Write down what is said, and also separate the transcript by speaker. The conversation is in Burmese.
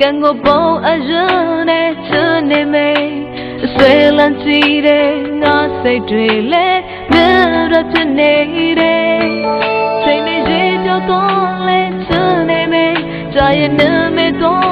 Speaker 1: ကံကိုပုံအရနဲ့ချနေမေဆွေလန်းကြည့်တဲ့ငါစိတ်တွေလည်းမြရဖြစ်နေတယ်ချိန်နေရေကြောတော့လဲချနေမေကြာရင်နမေတော့